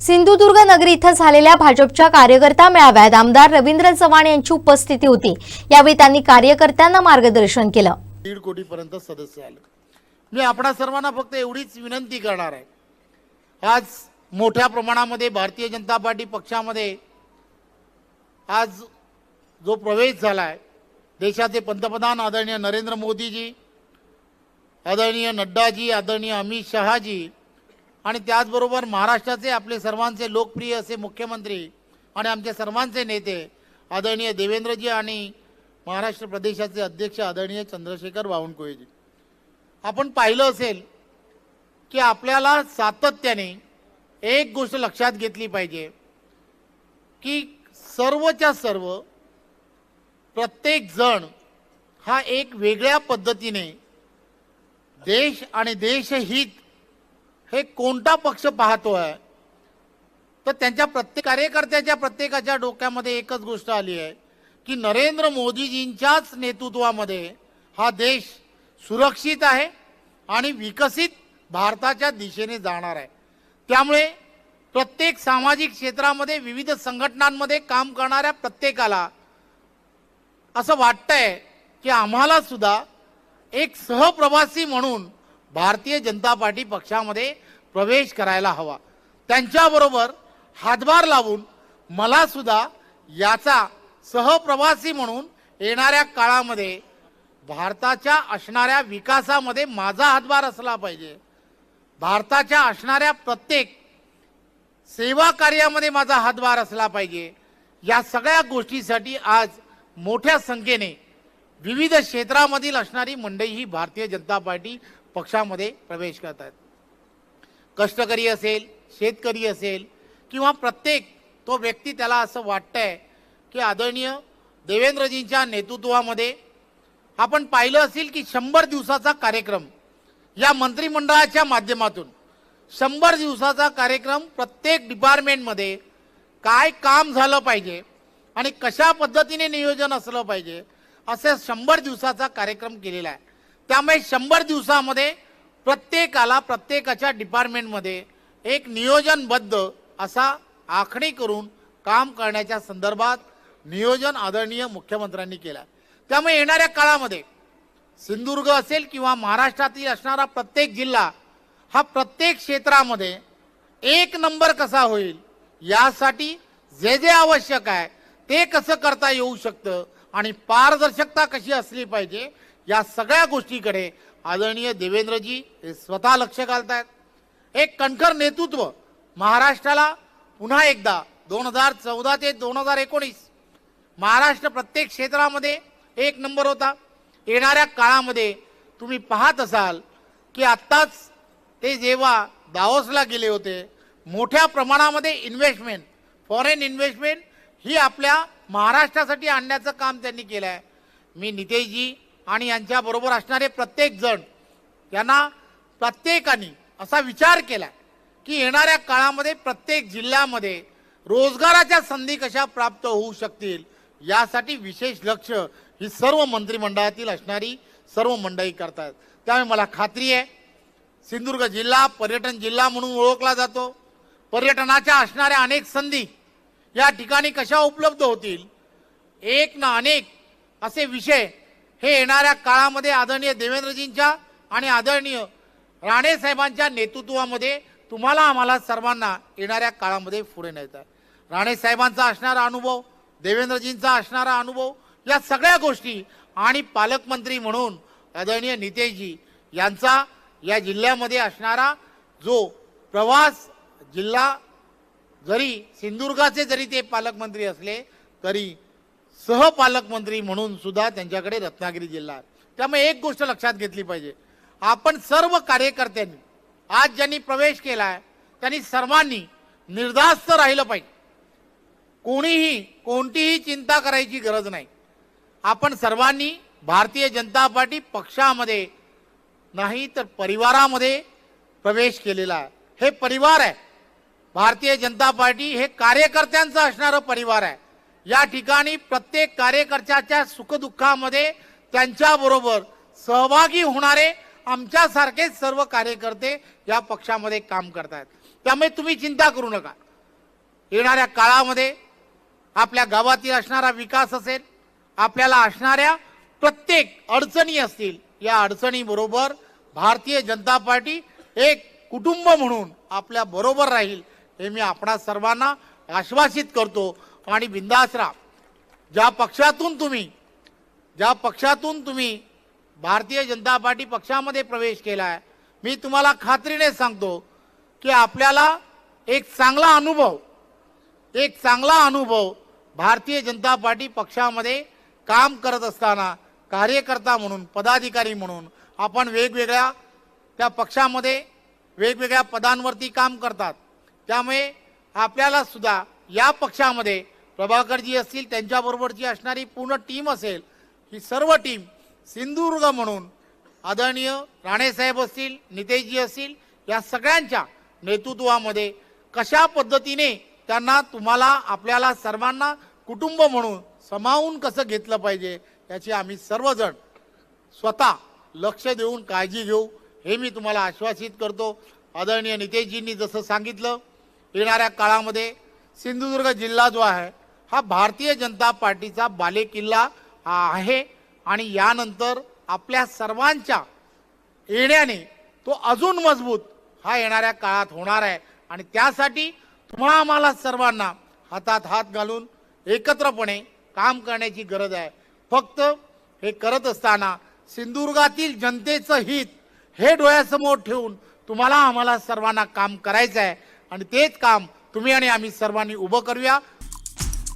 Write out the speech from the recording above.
सिंधुदुर्ग नगरी इथं झालेल्या भाजपच्या कार्यकर्ता मेळाव्यात आमदार रवींद्र चव्हाण यांची उपस्थिती होती. यावेळी त्यांनी कार्यकर्त्यांना मार्गदर्शन केलं. दीड कोटीपर्यंत सदस्य आले. मी आपणा सर्वांना फक्त एवढीच विनंती करणार आहे. आज मोठ्या प्रमाणामध्ये भारतीय जनता पार्टी पक्षामध्ये आज जो प्रवेश झाला आहे देशाचे पंतप्रधान आदरणीय नरेंद्र मोदीजी आदरणीय नड्डाजी आदरणीय अमित शहाजी आणि त्याचबरोबर महाराष्ट्राचे आपले सर्वांचे लोकप्रिय असे मुख्यमंत्री आणि आमचे सर्वांचे नेते आदरणीय देवेंद्रजी आणि महाराष्ट्र प्रदेशाचे अध्यक्ष आदरणीय चंद्रशेखर बावनकुळेजी. आपण पाहिलं असेल की आपल्याला सातत्याने एक गोष्ट लक्षात घेतली पाहिजे की सर्वच्या सर्व प्रत्येक जण हा एक वेगळ्या पद्धतीने देश आणि देशहित हे कोणता पक्ष पाहतो आहे तर त्यांच्या प्रत्येक कार्यकर्त्याच्या प्रत्येकाच्या डोक्यामध्ये एकच गोष्ट आली आहे की नरेंद्र मोदीजींच्याच नेतृत्वामध्ये हा देश सुरक्षित आहे आणि विकसित भारताच्या दिशेने जाणार आहे. त्यामुळे प्रत्येक सामाजिक क्षेत्रामध्ये विविध संघटनांमध्ये काम करणाऱ्या प्रत्येकाला असं वाटतंय की आम्हाला सुद्धा एक सहप्रवासी म्हणून भारतीय जनता पार्टी पक्षामध्ये प्रवेश करायला हवा. त्यांच्याबरोबर हातभार लावून मला सुद्धा याचा सहप्रवासी म्हणून येणाऱ्या काळामध्ये भारताच्या असणाऱ्या विकासामध्ये माझा हातभार असला पाहिजे. भारताच्या असणाऱ्या प्रत्येक सेवा कार्यामध्ये माझा हातभार असला पाहिजे. या सगळ्या गोष्टीसाठी आज मोठ्या संख्येने विविध क्षेत्रामधील असणारी मंडई ही भारतीय जनता पार्टी पक्षामध्ये प्रवेश करत आहेत कष्टकरी असेल शेतकरी असेल किंवा प्रत्येक तो व्यक्ती त्याला असं वाटतंय की आदरणीय देवेंद्रजींच्या नेतृत्वामध्ये आपण पाहिलं असेल की शंभर दिवसाचा कार्यक्रम या मंत्रिमंडळाच्या माध्यमातून शंभर दिवसाचा कार्यक्रम प्रत्येक डिपार्टमेंटमध्ये काय काम झालं पाहिजे आणि कशा पद्धतीने नियोजन असलं पाहिजे असे शंभर दिवसाचा कार्यक्रम केलेला आहे. त्यामुळे शंभर दिवसामध्ये प्रत्येकाला प्रत्येकाच्या डिपार्टमेंटमध्ये एक नियोजनबद्ध असा आखणी करून काम करण्याच्या संदर्भात नियोजन आदरणीय मुख्यमंत्र्यांनी केलं त्यामुळे येणाऱ्या काळामध्ये सिंधुदुर्ग असेल किंवा महाराष्ट्रातील असणारा प्रत्येक जिल्हा हा प्रत्येक क्षेत्रामध्ये एक नंबर कसा होईल यासाठी जे जे आवश्यक आहे ते कसं करता येऊ शकतं आणि पारदर्शकता कशी असली पाहिजे या सगळ्या गोष्टीकडे आदरणीय देवेंद्रजी हे स्वतः लक्ष घालतायत. एक कणखर नेतृत्व महाराष्ट्राला पुन्हा एकदा दोन हजार चौदा ते दोन हजार एकोणीस महाराष्ट्र प्रत्येक क्षेत्रामध्ये एक नंबर होता. येणाऱ्या काळामध्ये तुम्ही पाहत असाल की आत्ताच ते जेव्हा दाओसला गेले होते मोठ्या प्रमाणामध्ये इन्व्हेस्टमेंट फॉरेन इन्व्हेस्टमेंट ही आपल्या महाराष्ट्रासाठी आणण्याचं काम त्यांनी केलं आहे मी नितेशजी आणि यांच्याबरोबर असणारे प्रत्येक जण यांना प्रत्येकाने असा विचार केला की येणाऱ्या काळामध्ये प्रत्येक जिल्ह्यामध्ये रोजगाराच्या संधी कशा प्राप्त होऊ शकतील यासाठी विशेष लक्ष ही सर्व मंत्रिमंडळातील असणारी सर्व मंडळी करतात. त्यामुळे मला खात्री आहे सिंधुदुर्ग जिल्हा पर्यटन जिल्हा म्हणून ओळखला जातो. पर्यटनाच्या असणाऱ्या अनेक संधी या ठिकाणी कशा उपलब्ध होतील एक ना अनेक असे विषय हे येणाऱ्या काळामध्ये आदरणीय देवेंद्रजींच्या आणि आदरणीय राणे साहेबांच्या नेतृत्वामध्ये तुम्हाला आम्हाला सर्वांना येणाऱ्या काळामध्ये पुढे न्यायचं आहे राणे साहेबांचा असणारा अनुभव देवेंद्रजींचा असणारा अनुभव या सगळ्या गोष्टी आणि पालकमंत्री म्हणून आदरणीय नितेशजी यांचा या जिल्ह्यामध्ये असणारा जो प्रवास जिल्हा जरी सिंधुदुर्गाचे जरी ते पालकमंत्री असले तरी सहपालकमंत्री म्हणून सुद्धा त्यांच्याकडे रत्नागिरी जिल्हा आहे. त्यामुळे एक गोष्ट लक्षात घेतली पाहिजे. आपण सर्व कार्यकर्त्यांनी आज ज्यांनी प्रवेश केला आहे त्यांनी सर्वांनी निर्धास्त राहिलं पाहिजे. कोणीही कोणतीही चिंता करायची गरज नाही. आपण सर्वांनी भारतीय जनता पार्टी पक्षामध्ये नाही तर परिवारामध्ये प्रवेश केलेला आहे. हे परिवार आहे. भारतीय जनता पार्टी हे कार्यकर्त्यांचं असणारं परिवार आहे. या ठिकाणी प्रत्येक कार्यकर्त्याच्या सुखदुःखामध्ये त्यांच्याबरोबर सहभागी होणारे आमच्यासारखे सर्व कार्यकर्ते या पक्षामध्ये काम करतायत. त्यामुळे तुम्ही चिंता करू नका. येणाऱ्या काळामध्ये आपल्या गावातील असणारा विकास असेल आपल्याला असणाऱ्या प्रत्येक अडचणी असतील या अडचणीबरोबर भारतीय जनता पार्टी एक कुटुंब म्हणून आपल्या बरोबर राहील हे मी आपणा सर्वांना आश्वासित करतो. आणि बिंदास राहा ज्या पक्षातून तुम्ही ज्या पक्षातून तुम्ही भारतीय जनता पार्टी पक्षामध्ये प्रवेश केला आहे मी तुम्हाला खात्रीने सांगतो की आपल्याला एक चांगला अनुभव एक चांगला अनुभव भारतीय जनता पार्टी पक्षामध्ये काम करत असताना कार्यकर्ता म्हणून पदाधिकारी म्हणून आपण वेगवेगळ्या त्या पक्षामध्ये वेगवेगळ्या पदांवरती काम करतात. त्यामुळे आपल्याला सुद्धा या पक्षामध्ये प्रभाकरजी असतील त्यांच्याबरोबरची असणारी पूर्ण टीम असेल ही सर्व टीम सिंधुदुर्ग म्हणून आदरणीय राणेसाहेब असतील नितेशजी असतील या सगळ्यांच्या नेतृत्वामध्ये कशा पद्धतीने त्यांना तुम्हाला आपल्याला सर्वांना कुटुंब म्हणून समावून कसं घेतलं पाहिजे याची आम्ही सर्वजण स्वतः लक्ष देऊन काळजी घेऊ हे मी तुम्हाला आश्वासित करतो. आदरणीय नितेशजींनी जसं सांगितलं येणाऱ्या काळामध्ये सिंधुदुर्ग जिल्हा जो आहे हा भारतीय जनता पार्टीचा बालेकिल्ला हा आहे आणि यानंतर आपल्या सर्वांच्या येण्याने तो अजून मजबूत हा येणाऱ्या काळात होणार आहे. आणि त्यासाठी तुम्हाला आम्हाला सर्वांना हातात हात घालून एकत्रपणे काम करण्याची गरज आहे. फक्त हे करत असताना सिंधुदुर्गातील जनतेचं हित हे डोळ्यासमोर ठेवून तुम्हाला आम्हाला सर्वांना काम करायचं आहे आणि तेच काम तुम्ही आणि आम्ही सर्वांनी उभं करूया.